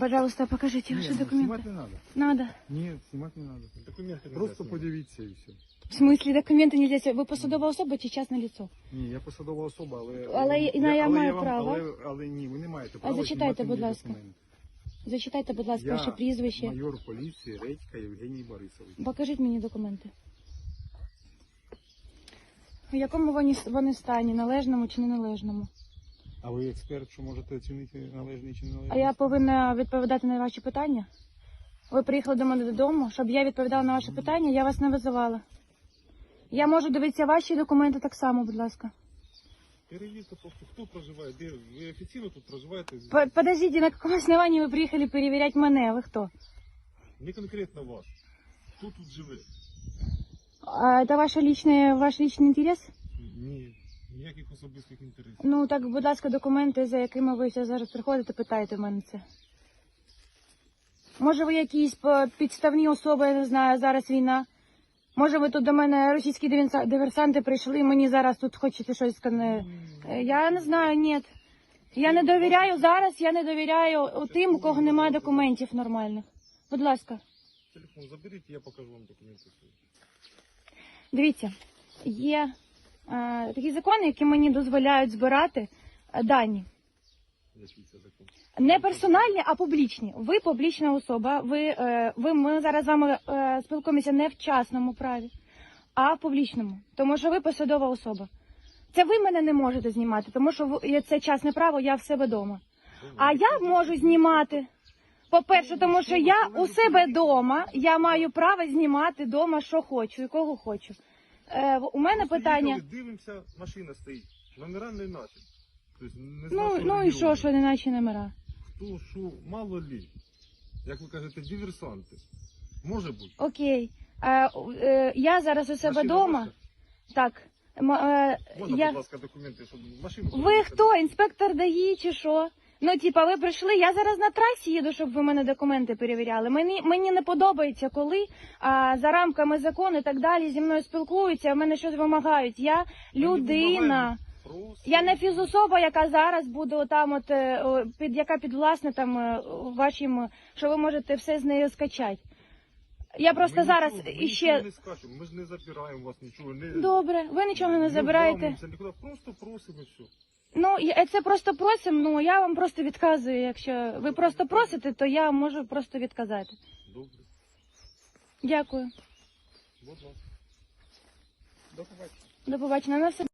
Пожалуйста, покажите Ні, ваши ну, документы. знімати не треба. Надо. Ні, знімати не треба. Документи не Просто знаю. подивіться і все. В смысле документы нельзя? Вы посадова особа чи частне лицо? Ні, я посадова особа, але... Але я- я але маю вам- право. Але, але ні, ви не маєте права зачитайте, знімати будь мої ласка. документи. Зачитайте, будь ласка, Я ваше прізвище. майор поліції Редька Євгеній Борисович. Покажіть мені документи. В якому вони, вони стані, належному чи неналежному? А ви експерт, що можете оцінити належний чи А неналежний? я повинна відповідати на ваші питання? Ви приїхали до мене додому, щоб я відповідала на ваші питання, я вас не визивала. Я можу дивитися ваші документи так само, будь ласка. Перевірте просто, хто проживає, де ви офіційно тут проживаєте? П- Подождите, на каком основании вы приехали переверять мене? Ви хто? Не конкретно ваш. Хто тут живе? А это ваш личный, ваш личный интерес? Ні, ніяких особистих інтересів. Ну так, будь ласка, документи, за якими ви зараз приходите, питаєте в мене це. Може, ви якісь підставні особи, я не знаю, зараз війна. Може, ви тут до мене російські диверсанти прийшли, мені зараз тут хочете щось сказати. Я не знаю, ні. Я не довіряю зараз, я не довіряю тим, у кого немає документів нормальних. Будь ласка. Телефон заберіть, я покажу вам документи. Дивіться, є такі закони, які мені дозволяють збирати е, дані. Не персональні, а публічні. Ви публічна особа. Ви, е, ви ми зараз з вами е, спілкуємося не в частному праві, а в публічному, тому що ви посадова особа. Це ви мене не можете знімати, тому що це частне право, я в себе вдома. А я можу знімати. По-перше, тому що я у себе вдома, я маю право знімати вдома, що хочу і кого хочу. Е, у мене Просто питання. їхали, Дивимося, машина стоїть. Номера не наші. Тобто, не Ну, ну і що, що не наші номера? Хто, що, мало лі. Як ви кажете, диверсанти. Може бути. Окей. Е, е, я зараз у себе Машина вдома. ваша? Так. М- е, Можна, я... будь ласка, документи, щоб машину... Ви хто? Інспектор ДАІ чи що? Ну, типа, ви прийшли. Я зараз на трасі їду, щоб ви мене документи перевіряли. Мені мені не подобається, коли а, за рамками закону і так далі зі мною спілкуються, в мене щось вимагають. Я людина. Я не фізособа, яка зараз буде отам, от е, під яка підвласна там е, вашим, е, що ви можете все з нею скачати. Я просто Ми зараз нічого- ми іще. не скачемо, ми ж не забираємо вас нічого. Не, Добре, ви нічого не забираєте. вламуємося нікуди, просто просимо все. Ну, я- це просто просимо, ну я вам просто відказую. Якщо ви просто просите, то я можу просто відказати. Добре, Дякую. будь ласка. До побачення. До побачення. На все.